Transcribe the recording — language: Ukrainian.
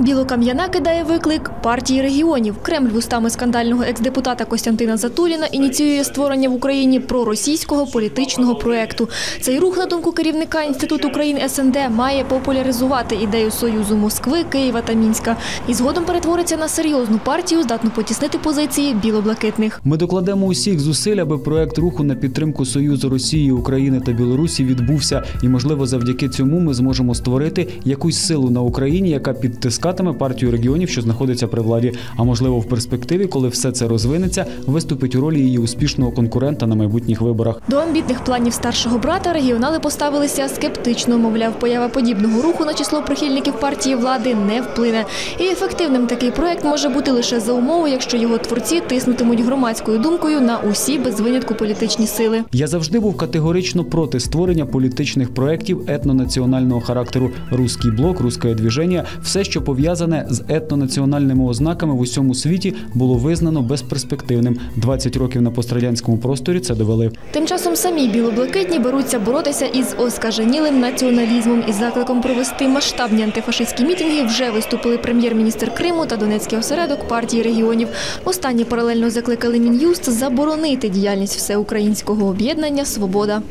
Білокам'яна кидає виклик партії регіонів. Кремль вустами скандального екс-депутата Костянтина Затуліна ініціює створення в Україні проросійського політичного проекту. Цей рух, на думку керівника Інституту країн СНД, має популяризувати ідею союзу Москви, Києва та Мінська і згодом перетвориться на серйозну партію, здатну потіснити позиції білоблакитних. Ми докладемо усіх зусиль, аби проект руху на підтримку Союзу Росії, України та Білорусі відбувся, і можливо, завдяки цьому ми зможемо створити якусь силу на Україні, яка підтискатиме партію регіонів, що знаходиться при владі. А можливо, в перспективі, коли все це розвинеться, виступить у ролі її успішного конкурента на майбутніх виборах. До амбітних планів старшого брата регіонали поставилися скептично. Мовляв, поява подібного руху на число прихильників партії влади не вплине. І ефективним такий проект може бути лише за умови, якщо його творці тиснутимуть громадською думкою на усі без винятку політичні сили. Я завжди був категорично проти створення політичних проєктів етнонаціонального характеру. Руський блок, русське движення, все, що пов'язане з етнонаціональними ознаками в усьому світі, було визнано безперспективним. 20 років на пострадянському просторі це довели. Тим часом самі білоблакитні беруться боротися із оскаженілим націоналізмом із закликом провести масштабні антифашистські мітинги вже виступили прем'єр-міністр Криму та Донецький осередок партії регіонів. Останні паралельно закликали мін'юст заборонити діяльність всеукраїнського об'єднання Свобода.